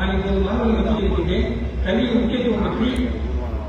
நான் இப்போது மாணவர்களுக்கு சொல்லியிருக்கிறேன் கல்வியின் முக்கியத்துவம் பற்றி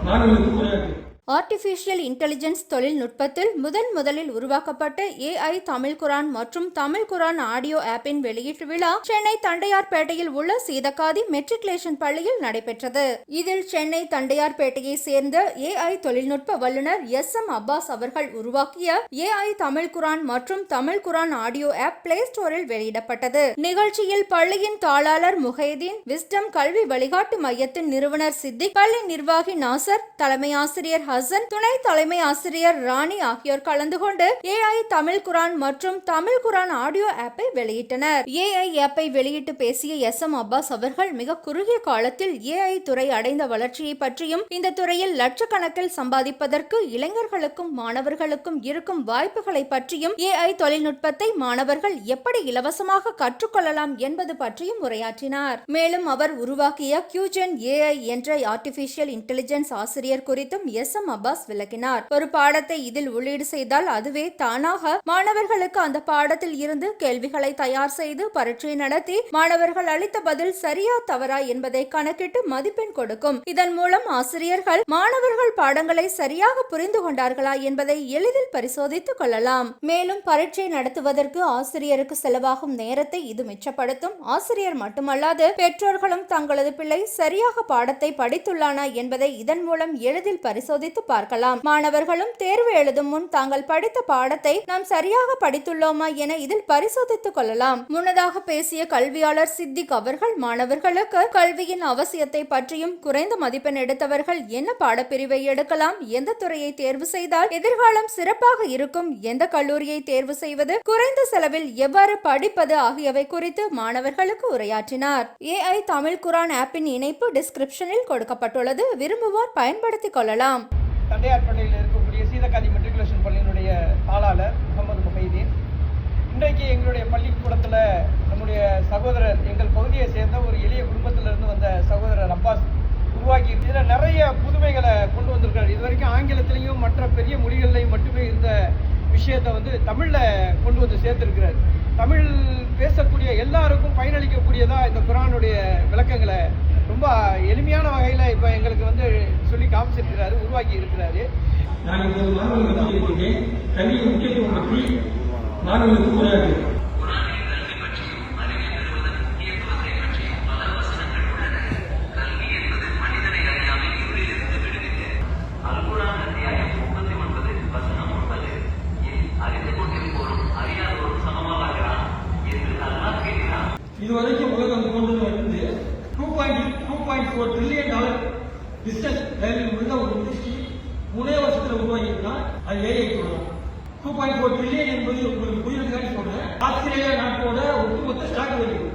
மாணவர்களுக்கு உரையாற்றுகிறேன் ஆர்டிஃபிஷியல் இன்டெலிஜென்ஸ் தொழில்நுட்பத்தில் முதன் முதலில் உருவாக்கப்பட்ட ஏஐ தமிழ் குரான் மற்றும் தமிழ் குரான் ஆடியோ ஆப்பின் வெளியீட்டு விழா சென்னை தண்டையார்பேட்டையில் உள்ள சீதக்காதி மெட்ரிகுலேஷன் பள்ளியில் நடைபெற்றது. இதில் சென்னை தண்டையார்பேட்டையை சேர்ந்த ஏஐ தொழில்நுட்ப வல்லுநர் எஸ் எம் அப்பாஸ் அவர்கள் உருவாக்கிய ஏஐ தமிழ் குரான் மற்றும் Tamil Quran audio app play ஸ்டோரில் வெளியிடப்பட்டது. நிகழ்ச்சியில் பள்ளியின் தாளாளர் முஹைதீன் விஸ்டம் கல்வி வழிகாட்டு மையத்தின் நிறுவனர் சித்திக் பள்ளி நிர்வாகி நாசர் தலைமை ஆசிரியர் ஹசன் துணை தலைமை ஆசிரியர் ராணி ஆகியோர் கலந்து கொண்டு ஏஐ தமிழ் குரான் மற்றும் தமிழ் குரான் ஆடியோ ஆப்பை வெளியிட்டனர். ஏஐ ஆப்பை வெளியிட்டு பேசிய எஸ் எம் அப்பாஸ் அவர்கள் மிக குறுகிய காலத்தில் ஏஐ துறை அடைந்த வளர்ச்சியை பற்றியும் இந்த துறையில் லட்சக்கணக்கில் சம்பாதிப்பதற்கு இளைஞர்களுக்கும் மாணவர்களுக்கும் இருக்கும் வாய்ப்புகளை பற்றியும் ஏஐ தொழில்நுட்பத்தை மாணவர்கள் எப்படி இலவசமாக கற்றுக்கொள்ளலாம் என்பது பற்றியும் உரையாற்றினார். மேலும் அவர் உருவாக்கிய கியூஜென் ஏஐ என்ற ஆர்டிபிஷியல் இன்டெலிஜென்ஸ் ஆசிரியர் குறித்தும் எஸ் எம் அப்பாஸ் விளக்கினார். ஒரு பாடத்தை இதில் உள்ளீடு செய்தால் அதுவே தானாக மாணவர்களுக்கு அந்த பாடத்தில் இருந்து கேள்விகளை தயார் செய்து பரீட்சை நடத்தி மாணவர்கள் அளித்த பதில் சரியா தவறா என்பதை கணக்கிட்டு மதிப்பெண் கொடுக்கும். இதன் மூலம் ஆசிரியர்கள் மாணவர்கள் பாடங்களை சரியாக புரிந்து கொண்டார்களா என்பதை எளிதில் பரிசோதித்துக் கொள்ளலாம். மேலும் பரீட்சை நடத்துவதற்கு ஆசிரியருக்கு செலவாகும் நேரத்தை இது மிச்சப்படுத்தும். ஆசிரியர் மட்டுமல்லாது பெற்றோர்களும் தங்களது பிள்ளை சரியாக பாடத்தை படித்துள்ளானா என்பதை இதன் மூலம் எளிதில் பரிசோதித்து பார்க்கலாம். மாணவர்களும் தேர்வு எழுதும் முன் தாங்கள் படித்த பாடத்தை நாம் சரியாக படித்துள்ளோமா என இதில் பரிசோதித்துக் கொள்ளலாம். முன்னதாக பேசிய கல்வியாளர் சித்திக் அவர்கள் மாணவர்களுக்கு கல்வியின் அவசியத்தை பற்றியும் குறைந்த மதிப்பெண் எடுத்தவர்கள் என்ன பாடப்பிரிவை எடுக்கலாம் எந்த துறையை தேர்வு செய்தால் எதிர்காலம் சிறப்பாக இருக்கும் எந்த கல்லூரியை தேர்வு செய்வது குறைந்த செலவில் எவ்வாறு படிப்பது ஆகியவை குறித்து மாணவர்களுக்கு உரையாற்றினார். ஏஐ தமிழ் குரான் ஆப்பின் இணைப்பு டிஸ்கிரிப்ஷனில் கொடுக்கப்பட்டுள்ளது. விரும்புவோர் பயன்படுத்திக் கொள்ளலாம். தண்டையார்பேட்டையில் இருக்கக்கூடிய சீதக்காதி மெட்ரிகுலேஷன் பள்ளியினுடைய தாளாளர் முகமது முஹைதீன் இன்றைக்கு எங்களுடைய பள்ளிக்கூடத்தில் நம்முடைய சகோதரர் எங்கள் பகுதியை சேர்ந்த ஒரு எளிய குடும்பத்திலிருந்து வந்த சகோதரர் அப்பாஸ் உருவாக்கி இதில் நிறைய புதுமைகளை கொண்டு வந்திருக்காரு. இது வரைக்கும் ஆங்கிலத்திலையும் மற்ற பெரிய மொழிகள்லையும் மட்டுமே இருந்த விஷயத்தை வந்து தமிழில் கொண்டு வந்து சேர்த்துருக்கிறார். தமிழ் பேசக்கூடிய எல்லாருக்கும் பயனளிக்கக்கூடியதாக இந்த குரானுடைய விளக்கங்களை ரொம்ப எளிமையான வகையில் இப்போ எங்களுக்கு வந்து சொல்லி காமிச்சிருக்கிறாரு உருவாக்கி இருக்கிறாரு. நான் இப்போது மாணவர்களுக்கு சொல்லியிருக்கிறேன் கல்வியின் முக்கியத்துவம் பற்றி மாணவர்களுக்கு உரையாற்றுகிறேன் இதுவரைக்கும் உலகம் கொண்டு வந்து two point two point four trillion dollar business value உள்ள ஒரு இண்டஸ்ட்ரி மூணே வருஷத்தில் உருவாக்கியிருக்கா அது ஏஐ சொல்லலாம் டூ பாயிண்ட் ஃபோர் ட்ரில்லியன் என்பது உங்களுக்கு புரியுதுக்காண்டி சொல்றேன். ஆஸ்திரேலியா நாட்டோட ஒட்டுமொத்த ஸ்டாக் வேல்யூ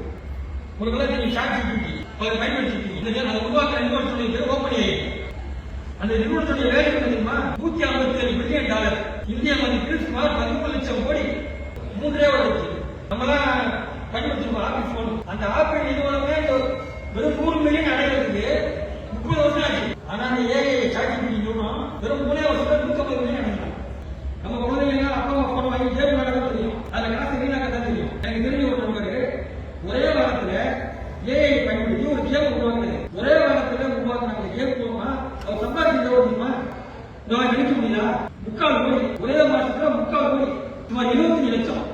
உங்களுக்கு நீங்க ஷாக் ஜிபிடி அதை பயன்படுத்திருக்கீங்க. இந்த அதை உருவாக்குற நிறுவனத்துடைய பேர் ஓப்பன் ஏஐ அந்த நிறுவனத்துடைய வேல்யூ தெரியுமா? நூத்தி ஐம்பத்தி ஏழு பில்லியன் டாலர் இந்திய மதிப்பில் சுமார் பதிமூணு லட்சம் கோடி. மூன்றே வருடம் அவர் சம்பாதிக்கிறது முடியுமா நான் நினைக்க முடியல முக்கால் கோடி. ஒரே மாசத்துல முக்கால் கோடி. சுமார் இருபத்தஞ்சு லட்சம்.